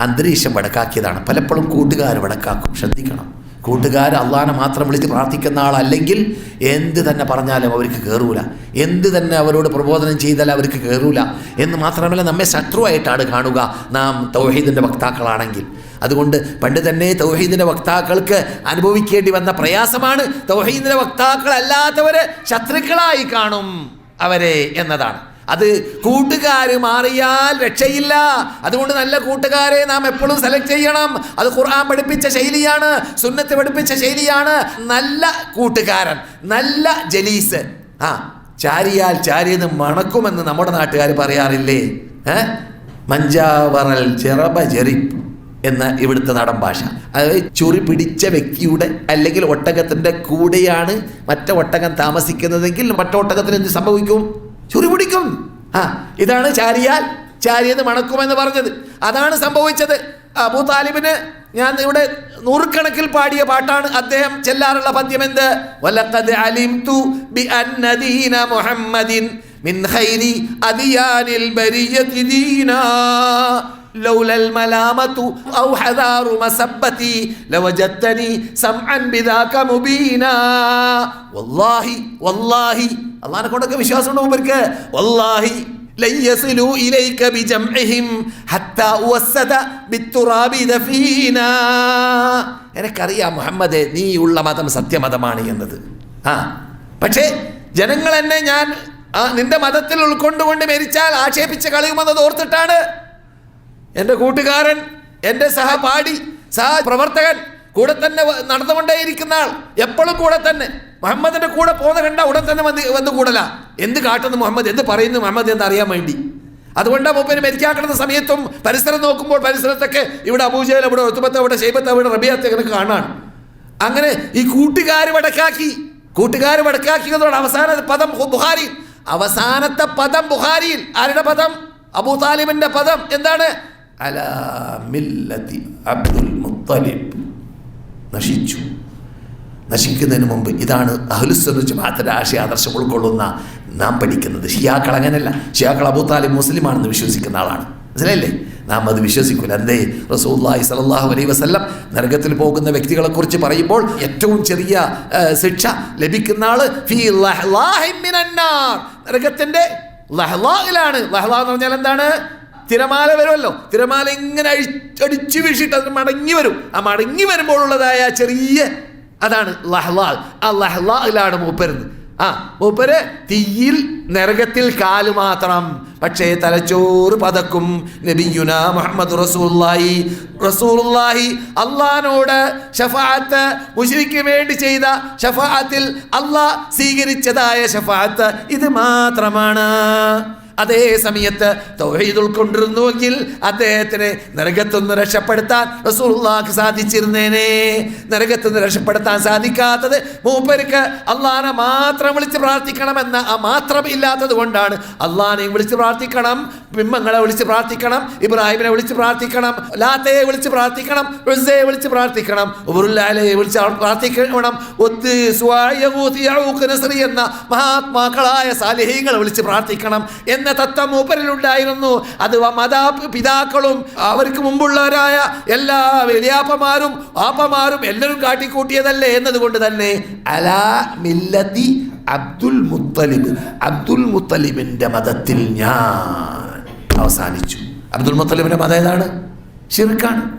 അന്തരീക്ഷം വടക്കാക്കിയതാണ്. പലപ്പോഴും കൂട്ടുകാർ വടക്കാക്കും. ശ്രദ്ധിക്കണം. കൂട്ടുകാർ അള്ളാനെ മാത്രം വിളിച്ച് പ്രാർത്ഥിക്കുന്ന ആളല്ലെങ്കിൽ എന്ത് തന്നെ പറഞ്ഞാലും അവർക്ക് കയറൂല എന്ത് തന്നെ അവരോട് പ്രബോധനം ചെയ്താലും അവർക്ക് കയറൂല എന്ന് മാത്രമല്ല നമ്മെ ശത്രുവായിട്ടാണ് കാണുക നാം തൗഹീദിന്റെ വക്താക്കളാണെങ്കിൽ. അതുകൊണ്ട് പണ്ട് തന്നെ തൗഹീദിന്റെ വക്താക്കൾക്ക് അനുഭവിക്കേണ്ടി വന്ന പ്രയാസമാണ് തൗഹീദിന്റെ വക്താക്കളല്ലാത്തവരെ ശത്രുക്കളായി കാണും അവരെ എന്നതാണ്. അത് കൂട്ടുകാർ മാറിയാൽ രക്ഷയില്ല. അതുകൊണ്ട് നല്ല കൂട്ടുകാരെ നാം എപ്പോഴും സെലക്ട് ചെയ്യണം. അത് ഖുർആൻ പഠിപ്പിച്ച ശൈലിയാണ് സുന്നത്ത് പഠിപ്പിച്ച ശൈലിയാണ്. നല്ല കൂട്ടുകാരൻ നല്ല ജലീസ് ആ ചാരിയാൽ ചാരിയെന്ന് മണക്കുമെന്ന് നമ്മുടെ നാട്ടുകാർ പറയാറില്ലേ? ഏ? മഞ്ചാവറൽ ചെറബ എന്ന ഇവിടുത്തെ നാടൻ ഭാഷ. അതായത് ചൊറി പിടിച്ച വ്യക്തിയുടെ അല്ലെങ്കിൽ ഒട്ടകത്തിന്റെ കൂടെയാണ് മറ്റേ ഒട്ടകം താമസിക്കുന്നതെങ്കിൽ മറ്റേ ഒട്ടകത്തിന് എന്ത് സംഭവിക്കും? ചൊറി പിടിക്കും. ആ ഇതാണ് ചാരിയാൽ ചാരിയെന്ന് മണക്കുമെന്ന് പറഞ്ഞത് അതാണ് സംഭവിച്ചത് അബൂ താലിബിന് ഞാൻ ഇവിടെ നൂറുകണക്കിൽ പാടിയ പാട്ടാണ് അദ്ദേഹം ചെല്ലാറുള്ള പദ്യം എന്ത് വലഖദ് അലിംതു ബി അന്ന ദീന മുഹമ്മദിൻ മിൻ ഖൈരി അദിയാനിൽ ബരിയതി ദീനാ لولا الملامة أو حذار مسبتي لوجدتني سمعا بذاك مبينا والله والله അള്ളാഹിനെ കൊണ്ടൊക്കെ വിശ്വാസമുണ്ട് മൂപ്പർക്ക് വല്ലാഹി ലയ്യസിലു ഇലൈക ബിജംഇഹിം ഹത്താ ഉവസ്സത ബിത്തുറാബി ദഫീനാ. മുഹമ്മദേ മതം സത്യമതമാണ് എന്നത്. ആ പക്ഷേ ജനങ്ങൾ എന്നെ ഞാൻ നിന്റെ മതത്തിൽ ഉൾക്കൊണ്ടുകൊണ്ട് മരിച്ചാൽ ആക്ഷേപിച്ച കളിയുമെന്നത് ഓർത്തിട്ടാണ് എന്റെ കൂട്ടുകാരൻ എന്റെ സഹപാഠി സഹപ്രവർത്തകൻ കൂടെ തന്നെ നടന്നുകൊണ്ടേയിരിക്കുന്ന ആൾ എപ്പോഴും കൂടെ തന്നെ. മുഹമ്മദിന്റെ കൂടെ പോകുന്ന കണ്ട ഉടൻ തന്നെ വന്ന് വന്ന് കൂടല. എന്ത് കാട്ടുന്നു മുഹമ്മദ്? എന്ത് പറയുന്നു മുഹമ്മദ് എന്ന് അറിയാൻ വേണ്ടി. അതുകൊണ്ട് മൂപ്പര് മരിക്കാക്കുന്ന സമയത്തും പരിസരം നോക്കുമ്പോൾ പരിസരത്തൊക്കെ ഇവിടെ അബൂജയിൽ ഇവിടെ ഒത്തുപത്ത് അവിടെ ഷെയ്ബത്ത് അവിടെ റബിയാത്ത് കാണാണ്. അങ്ങനെ ഈ കൂട്ടുകാർ വടക്കാക്കി കൂട്ടുകാർ വടക്കാക്കി എന്നോട് അവസാന പദം ബുഹാരി അവസാനത്തെ പദം ബുഹാരിയിൽ ആരുടെ പദം? അബൂ താലിബിന്റെ പദം. എന്താണ്? അലാ അബ്ദുൽ മുത്തലിബ്. നശിച്ചു. നശിക്കുന്നതിന് മുമ്പ് ഇതാണ് അഹ്ലുസ്വല ജമാഅത്തിന്റെ ആശയ ആദർശം ഉൾക്കൊള്ളുന്ന നാം പഠിക്കുന്നത്. ഷിയാക്കൾ അങ്ങനെയല്ല. ഷിയാക്കൾ അബൂത്താലി മുസ്ലിമാണെന്ന് വിശ്വസിക്കുന്ന ആളാണ്. മനസ്സിലായില്ലേ? നാം അത് വിശ്വസിക്കൂല. എന്തേ? റസൂല്ലാഹി സലല്ലാഹു അലൈഹി വസല്ലം നരകത്തിൽ പോകുന്ന വ്യക്തികളെക്കുറിച്ച് പറയുമ്പോൾ ഏറ്റവും ചെറിയ ശിക്ഷ ലഭിക്കുന്ന ആൾ നരകത്തിന്റെ ലഹ്ലാഹിലാണ് ലഹ്ലാ എന്ന് പറഞ്ഞാൽ എന്താണ്? തിരമാല വരുമല്ലോ. തിരമാല ഇങ്ങനെ അഴിച്ചടിച്ചു വീശിട്ട് അത് മടങ്ങി വരും. ആ മടങ്ങി വരുമ്പോഴുള്ളതായ ചെറിയ അതാണ് ലഹ്ലാൽ. ആ ലഹ്ലാലാണ് മൂപ്പരുന്ന് ആ മൂപ്പര് തീയിൽ നരകത്തിൽ കാൽ മാത്രം. പക്ഷേ തലച്ചോറ് പതക്കും നബിയുന മുഹമ്മദ് റസൂലുള്ളാഹി. റസൂലുള്ളാഹി അള്ളഹാനോട് ഷഫാഅത്ത് മുശ്രിക്ക് വേണ്ടി ചെയ്ത ഷഫാഅത്തിൽ അള്ളാഹ് സ്വീകരിച്ചതായ ഷഫാഅത്ത് ഇത് മാത്രമാണ്. അതേ സമയത്ത് തൗഹീദ് ഉൾക്കൊണ്ടിരുന്നുവെങ്കിൽ അദ്ദേഹത്തിന് നരകത്തുനിന്ന് രക്ഷപ്പെടുത്താൻ റസൂലുള്ളാഹി സാധിച്ചിരുന്നേനെ. നരകത്തുനിന്ന് രക്ഷപ്പെടുത്താൻ സാധിക്കാത്തത് മൂപ്പർക്ക് അള്ളാനെ മാത്രം വിളിച്ച് പ്രാർത്ഥിക്കണമെന്ന ആ മാത്രം ഇല്ലാത്തത് കൊണ്ടാണ് അള്ളാനെയും വിളിച്ച് പ്രാർത്ഥിക്കണം. ബിംബങ്ങളെ വിളിച്ച് പ്രാർത്ഥിക്കണം ഇബ്രാഹിമിനെ വിളിച്ച് പ്രാർത്ഥിക്കണം ലാത്തയെ വിളിച്ച് പ്രാർത്ഥിക്കണം ഉസയെ വിളിച്ച് പ്രാർത്ഥിക്കണം. ഉബുറുല്ലാലയെ വിളിച്ച് പ്രാർത്ഥിക്കണം. ഒത്ത് എന്ന മഹാത്മാക്കളായ സാലിഹീങ്ങളെ വിളിച്ച് പ്രാർത്ഥിക്കണം എന്ന തത്വം മൂപ്പരിലുണ്ടായിരുന്നു. അത് മാതാ പിതാക്കളും അവർക്ക് മുമ്പുള്ളവരായ എല്ലാ വലിയാപ്പമാരും ആപ്പമാരും എല്ലാവരും കാട്ടിക്കൂട്ടിയതല്ലേ എന്നതുകൊണ്ട് തന്നെ അലാ മില്ലതി അബ്ദുൽ മുത്തലിബ് അബ്ദുൽ മുത്തലിബിന്റെ മതത്തിൽ ഞാൻ അവസാനിച്ചു. അബ്ദുൽ മുത്തലിബിന്റെ മതം ഏതാണ്? ഷിർക്കാണ്